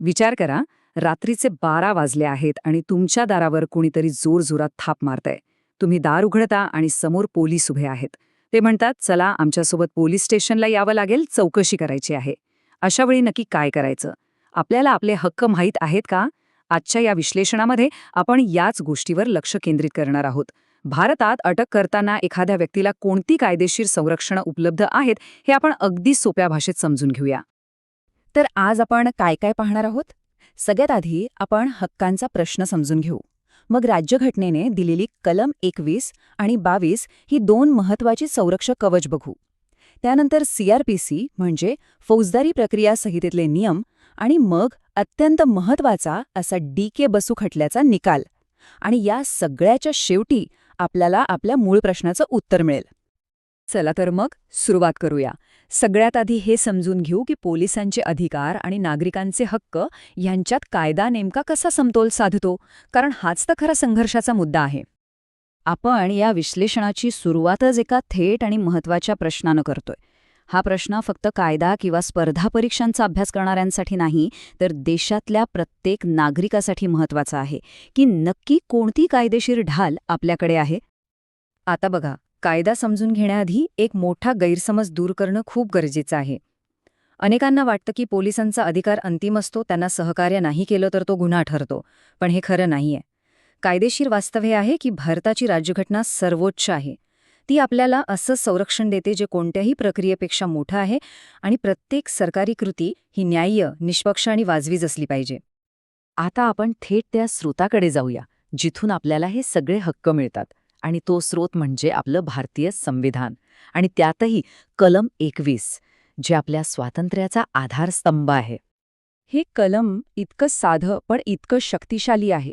विचार करा रात्रीचे बारा वाजले आहेत आणि तुमच्या दारावर कोणीतरी जोरजोरात थाप मारतंय. तुम्ही दार उघडता आणि समोर पोलीस उभे आहेत. ते म्हणतात चला आमच्यासोबत पोलीस स्टेशनला यावं लागेल चौकशी करायची आहे. अशा वेळी नक्की काय करायचं? आपल्याला आपले हक्क माहीत आहेत का? आजच्या या विश्लेषणामध्ये आपण याच गोष्टीवर लक्ष केंद्रित करणार आहोत. भारतात अटक करताना एखाद्या व्यक्तीला कोणती कायदेशीर संरक्षणं उपलब्ध आहेत हे आपण अगदी सोप्या भाषेत समजून घेऊया. तर आज आपण काय काय पाहणार आहोत? सगळ्यात आधी आपण हक्कांचा प्रश्न समजून घेऊ. मग राज्यघटनेने दिलेली कलम एकवीस आणि बावीस ही दोन महत्वाची संरक्षक कवच बघू. त्यानंतर सीआरपीसी म्हणजे फौजदारी प्रक्रिया संहितेतले नियम आणि मग अत्यंत महत्त्वाचा असा डी के बसू खटल्याचा निकाल. आणि या सगळ्याच्या शेवटी आपल्याला आपल्या मूळ प्रश्नाचं उत्तर मिळेल. चला तर मग सुरुवात करूया. सगळ्यात आधी हे समजून घेऊ की पोलिसांचे अधिकार आणि नागरिकांचे हक्क यांच्यात कायदा नेमका कसा समतोल साधतो कारण हाच तर खरा संघर्षाचा मुद्दा आहे. आपण या विश्लेषणाची सुरुवातच एका थेट आणि महत्त्वाच्या प्रश्नानं करतोय. हा प्रश्न फक्त कायदा किंवा स्पर्धा परीक्षांचा अभ्यास करणाऱ्यांसाठी नाही तर देशातल्या प्रत्येक नागरिकासाठी महत्त्वाचा आहे की नक्की कोणती कायदेशीर ढाल आपल्याकडे आहे? आता बघा कायदा समजून घेण्याआधी एक मोठा गैरसमज दूर करणं खूप गरजेचं आहे. अनेकांना वाटतं की पोलिसांचा अधिकार अंतिम असतो त्यांना सहकार्य नाही केलं तर तो गुन्हा ठरतो पण हे खरं नाहीये. कायदेशीर वास्तव हे आहे की भारताची राज्यघटना सर्वोच्च आहे. ती आपल्याला असं संरक्षण देते जे कोणत्याही प्रक्रियेपेक्षा मोठं आहे आणि प्रत्येक सरकारी कृती ही न्याय्य निष्पक्ष आणि वाजवीच असली पाहिजे. आता आपण थेट त्या स्रोताकडे जाऊया जिथून आपल्याला हे सगळे हक्क मिळतात. आणि तो स्रोत म्हणजे आपलं भारतीय संविधान. आणि त्यातही कलम एकवीस जे आपल्या स्वातंत्र्याचा आधारस्तंभ आहे. हे कलम इतकं साधं पण इतकं शक्तिशाली आहे.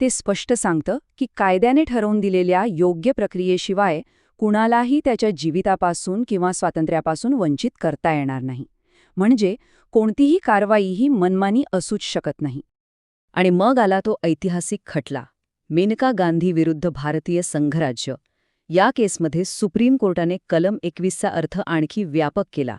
ते स्पष्ट सांगतं की कायद्याने ठरवून दिलेल्या योग्य प्रक्रियेशिवाय कुणालाही त्याच्या जीवितापासून किंवा स्वातंत्र्यापासून वंचित करता येणार नाही. म्हणजे कोणतीही कारवाई ही मनमानी असूच शकत नाही. आणि मग आला तो ऐतिहासिक खटला. मेनका गांधी विरुद्ध भारतीय संघराज्य. या केसमध्ये सुप्रीम कोर्टाने कलम एकवीसचा अर्थ आणखी व्यापक केला.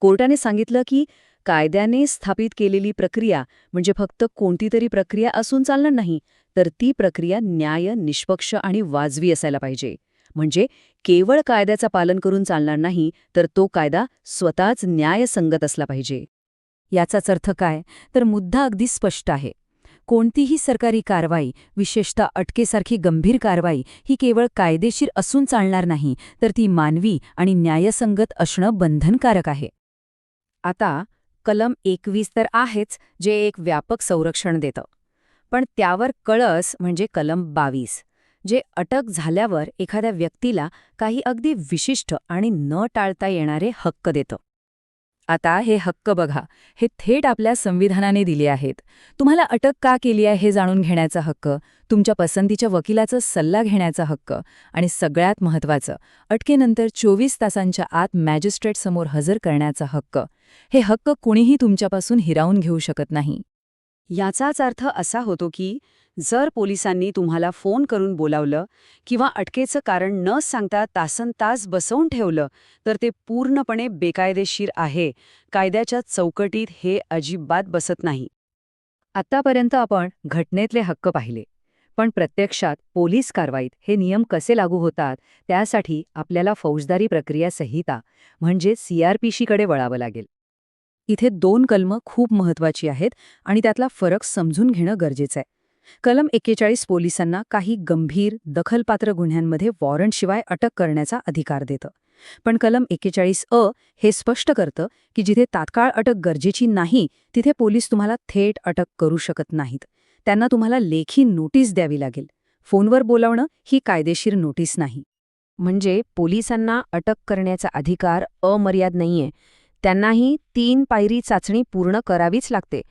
कोर्टाने सांगितलं की कायद्याने स्थापित केलेली प्रक्रिया म्हणजे फक्त कोणतीतरी प्रक्रिया असून चालणार नाही तर ती प्रक्रिया न्याय निष्पक्ष आणि वाजवी असायला पाहिजे. म्हणजे केवळ कायद्याचा पालन करून चालणार नाही तर तो कायदा स्वतःच न्यायसंगत असला पाहिजे. याचाच अर्थ काय? तर मुद्दा अगदी स्पष्ट आहे. कोणतीही सरकारी कारवाई विशेषतः अटकेसारखी गंभीर कारवाई ही केवळ कायदेशीर असून चालणार नाही तर ती मानवी आणि न्यायसंगत असणं बंधनकारक आहे. आता कलम एकवीस तर आहेच जे एक व्यापक संरक्षण देतं. पण त्यावर कळस म्हणजे कलम बावीस जे अटक झाल्यावर एखाद्या व्यक्तीला काही अगदी विशिष्ट आणि न टाळता येणारे हक्क देतं. आता हे हक्क बघा. हे थेट आपल्या संविधानाने दिले आहेत. तुम्हाला अटक का केली आहे हे जाणून घेण्याचा हक्क? तुमच्या पसंतीच्या वकिलाचा सल्ला घेण्याचा हक्क? आणि सगळ्यात महत्त्वाचं अटकेनंतर चोवीस तासांच्या आत मॅजिस्ट्रेटसमोर हजर करण्याचा हक्क? हे हक्क कुणीही तुमच्यापासून हिरावून घेऊ शकत नाही. याचाच अर्थ असा होतो की जर पोलिसांनी तुम्हाला फोन करून बोलावलं किंवा अटकेचं कारण न सांगता तासन तास बसवून ठेवलं तर ते पूर्णपणे बेकायदेशीर आहे. कायद्याच्या चौकटीत हे अजिबात बसत नाही. आत्तापर्यंत आपण घटनेतले हक्क पाहिले पण प्रत्यक्षात पोलीस कारवाईत हे नियम कसे लागू होतात त्यासाठी आपल्याला फौजदारी प्रक्रिया संहिता म्हणजे सीआरपीशीकडे वळावं लागेल. इथे दोन कलमं खूप महत्वाची आहेत आणि त्यातला फरक समजून घेणं गरजेचं आहे. कलम एक्केचाळीस पोलिसांना काही गंभीर दखलपात्र गुन्ह्यांमध्ये वॉरंटशिवाय अटक करण्याचा अधिकार देतं. पण कलम एक्केचाळीस अ हे स्पष्ट करतं की जिथे तात्काळ अटक गरजेची नाही तिथे पोलीस तुम्हाला थेट अटक करू शकत नाहीत. त्यांना तुम्हाला लेखी नोटीस द्यावी लागेल. फोनवर बोलावणं ही कायदेशीर नोटीस नाही. म्हणजे पोलिसांना अटक करण्याचा अधिकार अमर्याद नाहीये. त्यांनाही तीन पायरी चाचणी पूर्ण करावीच लागते.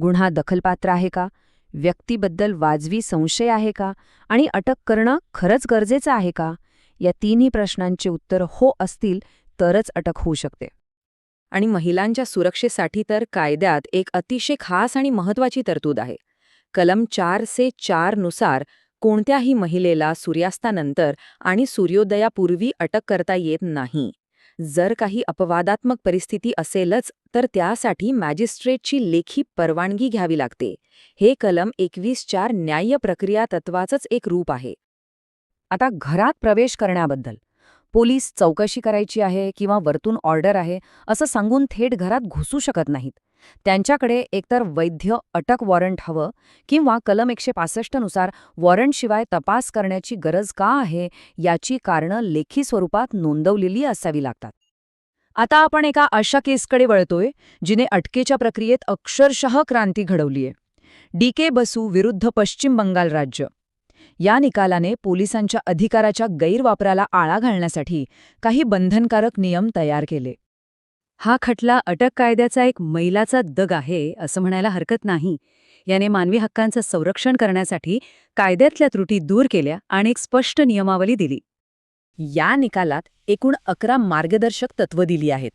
गुन्हा दखलपात्र आहे का? व्यक्तीबद्दल वाजवी संशय आहे का? आणि अटक करणं खरंच गरजेचं आहे का? या तिन्ही प्रश्नांचे उत्तर हो असतील तरच अटक होऊ शकते. आणि महिलांच्या सुरक्षेसाठी तर कायद्यात एक अतिशय खास आणि महत्वाची तरतूद आहे. कलम चार से चारनुसार कोणत्याही महिलेला सूर्यास्तानंतर आणि सूर्योदयापूर्वी अटक करता येत नाही. जर काही अपवादात्मक परिस्थिती असेलच तर त्यासाठी मॅजिस्ट्रेटची लेखी परवानगी घ्यावी लागते. हे कलम एकवीस चार न्याय्य प्रक्रिया तत्वाचंच एक रूप आहे. आता घरात प्रवेश करण्याबद्दल. पोलीस चौकशी करायची आहे किंवा वरतून ऑर्डर आहे असं सांगून थेट घरात घुसू शकत नाहीत. त्यांच्याकडे एकतर वैध्य अटक वॉरंट हवं किंवा कलम एकशे पासष्टनुसार वॉरंटशिवाय तपास करण्याची गरज का आहे याची कारणं लेखी स्वरूपात नोंदवलेली असावी लागतात. आता आपण एका अशा केसकडे वळतोय जिने अटकेच्या प्रक्रियेत अक्षरशः क्रांती घडवलीय. डी के बसू विरुद्ध पश्चिम बंगाल राज्य. या निकालाने पोलिसांच्या अधिकाराच्या गैरवापराला आळा घालण्यासाठी काही बंधनकारक नियम तयार केले. हा खटला अटक कायद्याचा एक मैलाचा दग आहे असं म्हणायला हरकत नाही. याने मानवी हक्कांचं संरक्षण करण्यासाठी कायद्यातल्या त्रुटी दूर केल्या आणि एक स्पष्ट नियमावली दिली. या निकालात एकूण अकरा मार्गदर्शक तत्व दिली आहेत.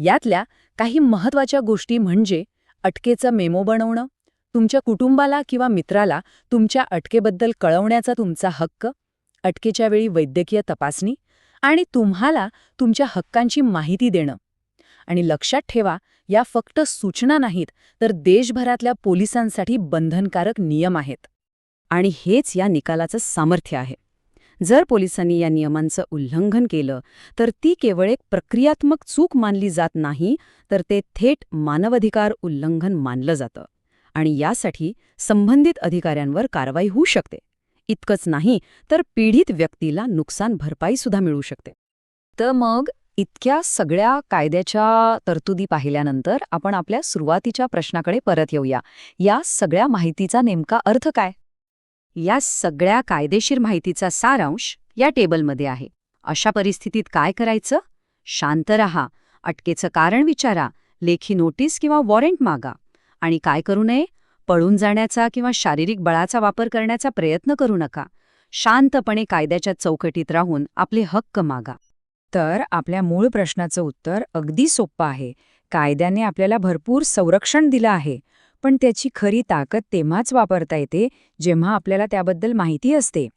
यातल्या काही महत्त्वाच्या गोष्टी म्हणजे अटकेचा मेमो बनवणं तुमच्या कुटुंबाला किंवा मित्राला तुमच्या अटकेबद्दल कळवण्याचा तुमचा हक्क अटकेच्या वेळी वैद्यकीय तपासणी आणि तुम्हाला तुमच्या हक्कांची माहिती देणं. आणि लक्षात ठेवा या फक्त सूचना नाहीत तर देशभरातल्या पोलिसांसाठी बंधनकारक नियम आहेत. आणि हेच या निकालाचं सामर्थ्य आहे. जर पोलिसांनी या नियमांचं उल्लंघन केलं तर ती केवळ एक प्रक्रियात्मक चूक मानली जात नाही तर ते थेट मानवाधिकार उल्लंघन मानलं जातं. आणि यासाठी संबंधित अधिकाऱ्यांवर कारवाई होऊ शकते. इतकंच नाही तर पीडित व्यक्तीला नुकसान भरपाईसुद्धा मिळू शकते. तर मग? इतक्या सगळ्या कायद्याच्या तरतुदी पाहिल्यानंतर आपण आपल्या सुरुवातीच्या प्रश्नाकडे परत येऊया. या सगळ्या माहितीचा नेमका अर्थ काय? या सगळ्या कायदेशीर माहितीचा सारांश या टेबलमध्ये आहे. अशा परिस्थितीत काय करायचं? शांत रहा. अटकेचं कारण विचारा. लेखी नोटीस किंवा वॉरंट मागा. आणि काय करू नये? पळून जाण्याचा किंवा शारीरिक बळाचा वापर करण्याचा प्रयत्न करू नका. शांतपणे कायद्याच्या चौकटीत राहून आपले हक्क मागा. तर आपल्या मूळ प्रश्नाचं उत्तर अगदी सोपं आहे. कायद्याने आपल्याला भरपूर संरक्षण दिलं आहे पण त्याची खरी ताकद तेव्हाच वापरता येते जेव्हा आपल्याला त्याबद्दल माहिती असते.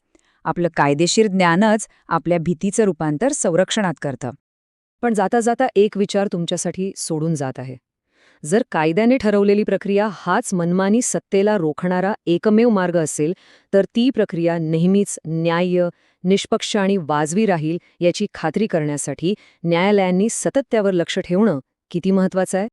आपलं कायदेशीर ज्ञानच आपल्या भीतीचं रूपांतर संरक्षणात करतं. पण जाता जाता एक विचार तुमच्यासाठी सोडून जात आहे. जर कायद्याने ठरवलेली प्रक्रिया हाच मनमानी सत्तेला रोखणारा एकमेव मार्ग असेल तर ती प्रक्रिया नेहमीच न्याय्य निष्पक्ष आणि वाजवी राहील याची खात्री करण्यासाठी न्यायालयांनी सतत त्यावर लक्ष ठेवणं किती महत्वाचं आहे?